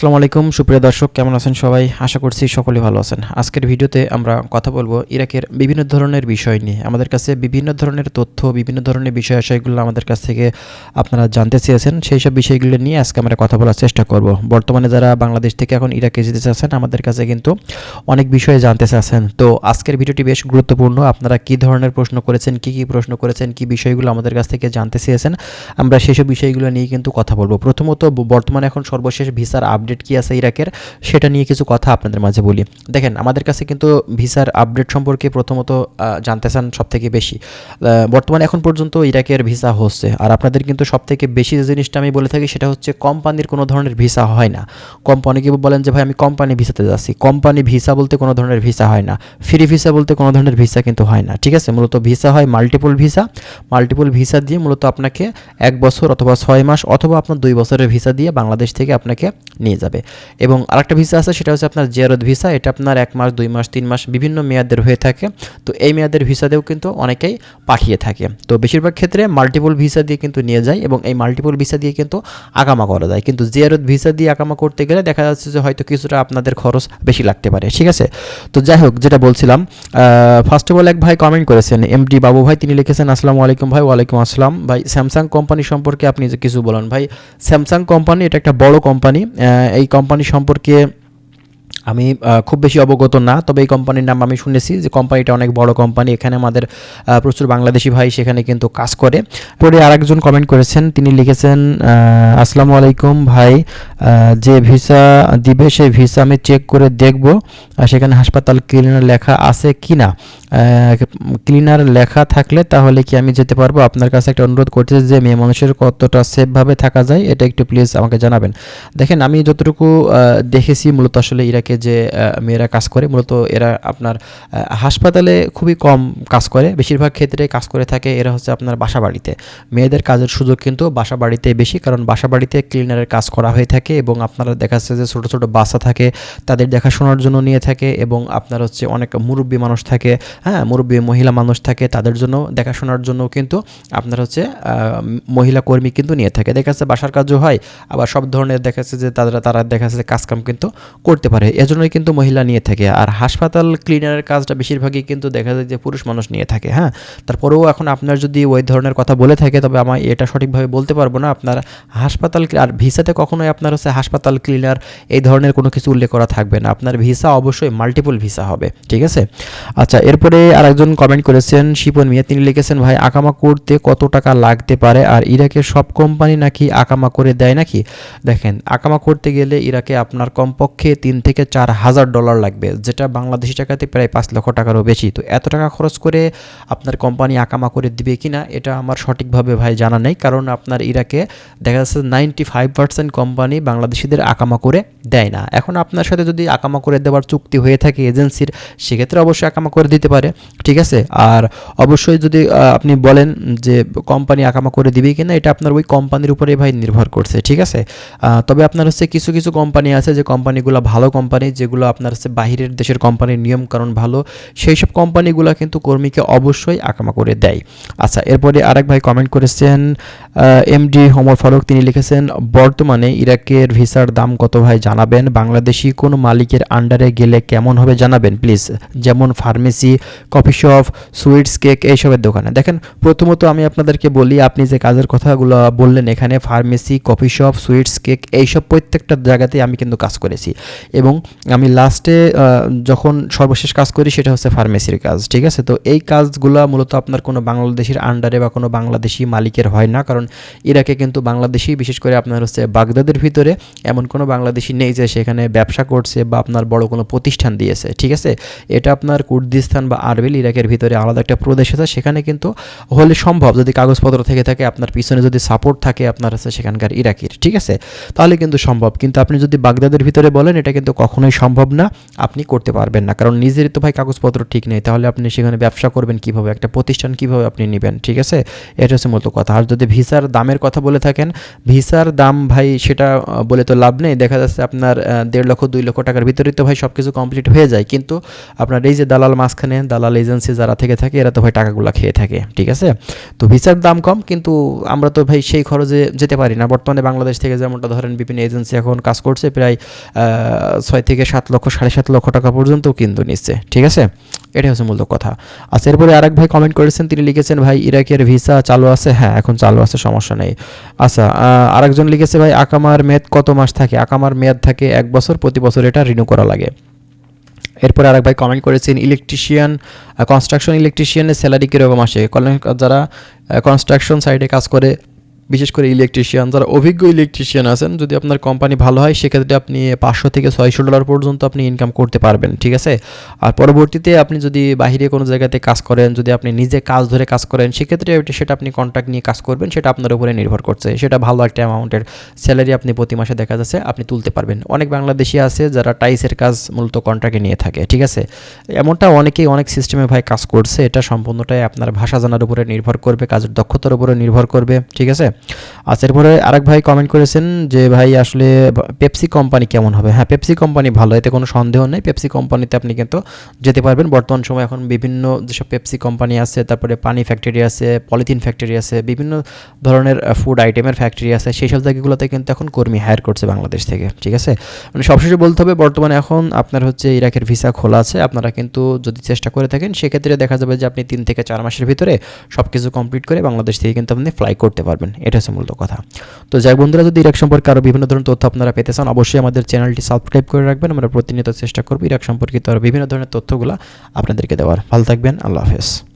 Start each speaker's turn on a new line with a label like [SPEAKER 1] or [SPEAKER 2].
[SPEAKER 1] আসসালামু আলাইকুম, সুপ্রিয় দর্শক, কেমন আছেন সবাই? আশা করছি সকলে ভালো আছেন। আজকের ভিডিওতে আমরা কথা বলব ইরাকের বিভিন্ন ধরনের বিষয় নিয়ে। আমাদের কাছে বিভিন্ন ধরনের তথ্য, বিভিন্ন ধরনের বিষয় আশয়গুলো আমাদের কাছ থেকে আপনারা জানতে চেয়েছেন। সেই সব বিষয়গুলো নিয়ে আজকে আমরা কথা বলার চেষ্টা করব। বর্তমানে যারা বাংলাদেশ থেকে এখন ইরাকে যেতে চাচ্ছেন, আমাদের কাছে কিন্তু অনেক বিষয়ে জানতে চাচ্ছেন। তো আজকের ভিডিওটি বেশ গুরুত্বপূর্ণ। আপনারা কি ধরনের প্রশ্ন করেছেন, কি কি প্রশ্ন করেছেন, কি বিষয়গুলো আমাদের কাছ থেকে জানতে চেয়েছেন, আমরা সেসব বিষয়গুলো নিয়ে কিন্তু কথা বলব। প্রথমত বর্তমানে এখন সর্বশেষ ভিসার আপডেট কি আছে ইরাকের, সেটা নিয়ে কিছু কথা আপনাদের মাঝে বলি। দেখেন, আমাদের কাছে কিন্তু ভিসার আপডেট সম্পর্কে প্রথমত জানতে চান সব থেকে বেশি বর্তমানে এখন পর্যন্ত ইরাকের ভিসা হচ্ছে। আর আপনাদের কিন্তু সব থেকে বেশি যে জিনিসটা আমি বলে থাকি, সেটা হচ্ছে কোম্পানির কোনো ধরনের ভিসা হয় না। কোম্পানিকে বলেন যে, ভাই, আমি কোম্পানি ভিসাতে যাচ্ছি। কোম্পানি ভিসা বলতে কোনো ধরনের ভিসা হয় না। ফ্রি ভিসা বলতে কোনো ধরনের ভিসা কিন্তু হয় না, ঠিক আছে? মূলত ভিসা হয় মাল্টিপল ভিসা। মাল্টিপল ভিসা দিয়ে মূলত আপনাকে এক বছর অথবা ছয় মাস অথবা আপনার দুই বছরের ভিসা দিয়ে বাংলাদেশ থেকে আপনাকে নিয়ে যাবে। এবং আরেকটা ভিসা আছে, সেটা হচ্ছে আপনার জিয়ারত ভিসা এটা আপনার এক মাস, দুই মাস, তিন মাস বিভিন্ন মেয়াদের হয়ে থাকে। তো এই মেয়াদের ভিসাতেও কিন্তু অনেকেই পাঠিয়ে থাকে। তো বেশিরভাগ ক্ষেত্রে মাল্টিপল ভিসা দিয়ে কিন্তু নিয়ে যায় এবং এই মাল্টিপল ভিসা দিয়ে কিন্তু আকামা করা যায়। কিন্তু জিয়ারত ভিসা দিয়ে আকামা করতে গেলে দেখা যাচ্ছে যে হয়তো কিছুটা আপনাদের খরচ বেশি লাগতে পারে। ঠিক আছে? তো যাই হোক, যেটা বলছিলাম ফার্স্ট অফ অল এক ভাই কমেন্ট করেছেন এমডি বাবু ভাই, তিনি লিখেছেন, আসসালামু আলাইকুম ভাই, ওয়ালাইকুম আসসালাম। ভাই স্যামসাং কোম্পানি সম্পর্কে আপনি যে কিছু বলেন, ভাই স্যামসাং কোম্পানি এটা একটা বড় কোম্পানি এই কোম্পানি সম্পর্কে আমি খুব বেশি অবগত না, তবে এই কোম্পানির নাম আমি শুনেছি যে কোম্পানিটা অনেক বড় কোম্পানি এখানে আমাদের প্রচুর বাংলাদেশি ভাই সেখানে কিন্তু কাজ করে। পরে আরেকজন কমেন্ট করেছেন, তিনি লিখেছেন আসসালামু আলাইকুম ভাই যে ভিসা দিবে সেই ভিসা আমি চেক করে দেখব সেখানে হাসপাতাল ক্লিনার লেখা আছে কি না ক্লিনার লেখা থাকলে তাহলে কি আমি যেতে পারব? আপনার কাছে একটা অনুরোধ করতে যে মেয়ে মানুষের কতটা সেফভাবে থাকা যায়, এটা একটু প্লিজ আমাকে জানাবেন। দেখেন, আমি যতটুকু দেখেছি মূলত আসলে ইরাকে যে মেয়েরা কাজ করে, মূলত এরা আপনার হাসপাতালে খুবই কম কাজ করে। বেশিরভাগ ক্ষেত্রে কাজ করে থাকে এরা হচ্ছে আপনার বাসা বাড়িতে মেয়েদের কাজের সুযোগ কিন্তু বাসা বাড়িতে বেশি, কারণ বাসা বাড়িতে ক্লিনারের কাজ করা হয়ে থাকে এবং আপনারা দেখা যাচ্ছে যে ছোটো ছোটো বাচ্চা থাকে, তাদের দেখাশোনার জন্য নিয়ে থাকে এবং আপনার হচ্ছে অনেক মুরব্বী মানুষ থাকে। হ্যাঁ মুরব্বী মহিলা মানুষ থাকে, তাদের জন্য, দেখাশোনার জন্য কিন্তু আপনার হচ্ছে মহিলা কর্মী কিন্তু নিয়ে থাকে। দেখা যাচ্ছে বাসার কাজও হয়, আবার সব ধরনের দেখা যাচ্ছে যে তারা তারা দেখা যাচ্ছে কাজকাম কিন্তু করতে পারে। এজন্যই কিন্তু মহিলা নিয়ে থাকে। আর হাসপাতাল ক্লিনারের কাজটা বেশিরভাগই কিন্তু দেখা যায় যে পুরুষ মানুষ নিয়ে থাকে হ্যাঁ? তারপরেও এখন আপনার যদি ওই ধরনের কথা বলে থাকে, তবে আমার এটা সঠিকভাবে বলতে পারব না। আপনার হাসপাতাল আর ভিসাতে কখনোই আপনার হচ্ছে হাসপাতাল ক্লিনার এই ধরনের কোনো কিছু উল্লেখ করা থাকবে না। আপনার ভিসা অবশ্যই মাল্টিপল ভিসা হবে, ঠিক আছে? আচ্ছা এরপরে আরেকজন কমেন্ট করেছেন, শিপন মিয়া। তিনি লিখেছেন, ভাই, আকামা করতে কত টাকা লাগতে পারে? আর ইরাকের সব কোম্পানি নাকি আকামা করে দেয় নাকি? দেখেন, আকামা করতে গেলে ইরাকে আপনার কমপক্ষে তিন থেকে চার হাজার ডলার লাগবে, যেটা বাংলাদেশি টাকাতে প্রায় পাঁচ লক্ষ টাকারও বেশি। তো এত টাকা খরচ করে আপনার কোম্পানি আকামা করে দিবে কি না এটা আমার সঠিকভাবে ভাই জানা নেই। কারণ আপনার ইরাকে দেখা যাচ্ছে নাইনটি ফাইভ পার্সেন্ট কোম্পানি বাংলাদেশিদের আকামা করে দেয় না। এখন আপনার সাথে যদি আকামা করে দেওয়ার চুক্তি হয়ে থাকে এজেন্সির, সেক্ষেত্রে অবশ্যই আকামা করে দিতে পারে। ঠিক আছে? আর অবশ্যই যদি আপনি বলেন যে কোম্পানি আকামা করে দিবে কিনা, এটা আপনার ওই কোম্পানির উপরে ভাই নির্ভর করছে, ঠিক আছে? তবে আপনার হচ্ছে কিছু কিছু কোম্পানি আছে যে কোম্পানিগুলো ভালো কোম্পানি যেগুলো আপনার হচ্ছে বাহিরের দেশের কোম্পানির নিয়ম কারণ ভালো, সেই সব কোম্পানিগুলো কিন্তু কর্মীকে অবশ্যই আকামা করে দেয়। আচ্ছা এরপরে আরেক ভাই কমেন্ট করেছেন এমডি হোমর ফারুক, তিনি লিখেছেন, বর্তমানে ইরাকের ভিসার দাম কত ভাই জানাবেন? বাংলাদেশি কোন মালিকের আন্ডারে গেলে কেমন হবে জানাবেন, প্লিজ? যেমন pharmacy, coffee shop, sweets, cake, এইসবের দোকানে। দেখেন, প্রথমত আমি আপনাদেরকে বলি, আপনি যে কাজের কথাগুলো বললেন এখানে, pharmacy, coffee shop, sweets, cake, এইসব প্রত্যেকটা জায়গাতে আমি কিন্তু কাজ করেছি। এবং আমি লাস্টে যখন সর্বশেষ কাজ করি, সেটা হচ্ছে ফার্মেসির কাজ, ঠিক আছে? তো এই কাজগুলো মূলত আপনার কোনো বাংলাদেশের আন্ডারে বা কোনো বাংলাদেশি মালিকের হয় না, কারণ ইরাকে কিন্তু বাংলাদেশি বিশেষ করে আপনার হচ্ছে বাগদাদের ভিতরে এমন কোনো বাংলাদেশি নেই যে সেখানে ব্যবসা করছে বা আপনার বড় কোনো প্রতিষ্ঠান দিয়েছে, ঠিক আছে? এটা আপনার কুর্দিস্তান বা আরবিল ইরাকের ভিতরে আলাদা একটা প্রদেশ আছে, সেখানে কিন্তু হলে সম্ভব যদি কাগজপত্র থেকে থাকে, আপনার পিছনে যদি সাপোর্ট থাকে আপনার হচ্ছে সেখানকার ইরাকির, ঠিক আছে? তাহলে কিন্তু সম্ভব। কিন্তু আপনি যদি বাগদাদের ভিতরে বলেন, এটা কিন্তু কখনোই সম্ভব না, আপনি করতে পারবেন না। কারণ নিজের তো ভাই কাগজপত্র ঠিক নেই, তাহলে আপনি সেখানে ব্যবসা করবেন কীভাবে? একটা প্রতিষ্ঠান কীভাবে আপনি নেবেন, ঠিক আছে? এটা হচ্ছে মূলত কথা। আর যদি ভিসা ভিসার দামের কথা বলে থাকেন। ভিসার দাম ভাই সেটা বলে তো লাভ নেই। দেখা যাচ্ছে আপনার দেড় লক্ষ, দুই লক্ষ টাকার ভিতরেই তো ভাই সব কিছু কমপ্লিট হয়ে যায়। কিন্তু আপনার এই যে দালাল মাঝখানে, দালাল এজেন্সি যারা থেকে থাকে, এরা তো ভাই টাকাগুলো খেয়ে থাকে, ঠিক আছে? তো ভিসার দাম কম, কিন্তু আমরা তো ভাই সেই খরচে যেতে পারি না। বর্তমানে বাংলাদেশ থেকে যেমনটা ধরেন বিভিন্ন এজেন্সি এখন কাজ করছে, প্রায় ছয় থেকে সাত লক্ষ, সাড়ে সাত লক্ষ টাকা পর্যন্ত কিন্তু নিচ্ছে, ঠিক আছে? এটাই হচ্ছে মূলত কথা। আচ্ছা এরপরে আরেক ভাই কমেন্ট করেছেন, তিনি লিখেছেন, ভাই, ইরাকের ভিসা চালু আছে? হ্যাঁ এখন চালু আছে, সমস্যা নেই। আচ্ছা আরেকজন লিখেছে, ভাই, আকামার মেয়াদ কত মাস থাকে? আকামার মেয়াদ থাকে এক বছর, প্রতি বছর এটা রিনিউ করা লাগে। এরপরে আরেক ভাই কমেন্ট করেছেন, ইলেকট্রিশিয়ান কনস্ট্রাকশন ইলেকট্রিশিয়ানের স্যালারি কীরকম আসে? যারা কনস্ট্রাকশন সাইডে কাজ করে বিশেষ করে ইলেকট্রিশিয়ান যারা অভিজ্ঞ ইলেকট্রিশিয়ান আছেন, যদি আপনার কোম্পানি ভালো হয়, সেক্ষেত্রে আপনি পাঁচশো থেকে ছয়শো ডলার পর্যন্ত আপনি ইনকাম করতে পারবেন, ঠিক আছে? আর পরবর্তীতে আপনি যদি বাইরে কোনো জায়গাতে কাজ করেন, যদি আপনি নিজে কাজ ধরে কাজ করেন, সেক্ষেত্রে সেটা আপনি কন্ট্রাক্ট নিয়ে কাজ করবেন, সেটা আপনার উপরে নির্ভর করছে। সেটা ভালো একটা অ্যামাউন্টের স্যালারি আপনি প্রতি মাসে দেখা যাচ্ছে আপনি তুলতে পারবেন। অনেক বাংলাদেশি আছে যারা টাইসের কাজ মূলত কন্ট্রাক্টে নিয়ে থাকে, ঠিক আছে? এমনটা অনেকেই অনেক সিস্টেমে ভাই কাজ করছে, এটা সম্পূর্ণটাই আপনার ভাষা জানার উপরে নির্ভর করবে, কাজের দক্ষতার উপরে নির্ভর করবে, ঠিক আছে? আচ্ছা এরপরে আরেক ভাই কমেন্ট করেছেন যে, ভাই, আসলে পেপসি কোম্পানি কেমন হবে? হ্যাঁ পেপসি কোম্পানি ভালো, এতে কোনো সন্দেহ নেই। পেপসি কোম্পানিতে আপনি কিন্তু যেতে পারবেন। বর্তমান সময় এখন বিভিন্ন যেসব পেপসি কোম্পানি আছে, তারপরে পানি ফ্যাক্টরি আছে পলিথিন ফ্যাক্টরি আছে, বিভিন্ন ধরনের ফুড আইটেমের ফ্যাক্টরি আছে, সেই সব জায়গাগুলোতে কিন্তু এখন কর্মী হায়ার করছে বাংলাদেশ থেকে, ঠিক আছে? মানে সবশেষে বলতে হবে, বর্তমানে এখন আপনার হচ্ছে ইরাকের ভিসা খোলা আছে, আপনারা কিন্তু যদি চেষ্টা করে থাকেন, সেক্ষেত্রে দেখা যাবে যে আপনি তিন থেকে চার মাসের ভিতরে সব কিছু কমপ্লিট করে বাংলাদেশ থেকে কিন্তু আপনি ফ্লাই করতে পারবেন। এটা হচ্ছে মূলত কথা। তো যাই বন্ধুরা, যদি ইরাক সম্পর্কে আরও বিভিন্ন ধরনের তথ্য আপনারা পেতে চান, অবশ্যই আমাদের চ্যানেলটি সাবস্ক্রাইব করে রাখবেন। আমরা প্রতিনিয়ত চেষ্টা করব ইরাক সম্পর্কিত আরও বিভিন্ন ধরনের তথ্যগুলো আপনাদেরকে দেওয়ার। ভালো থাকবেন, আল্লাহ হাফেজ।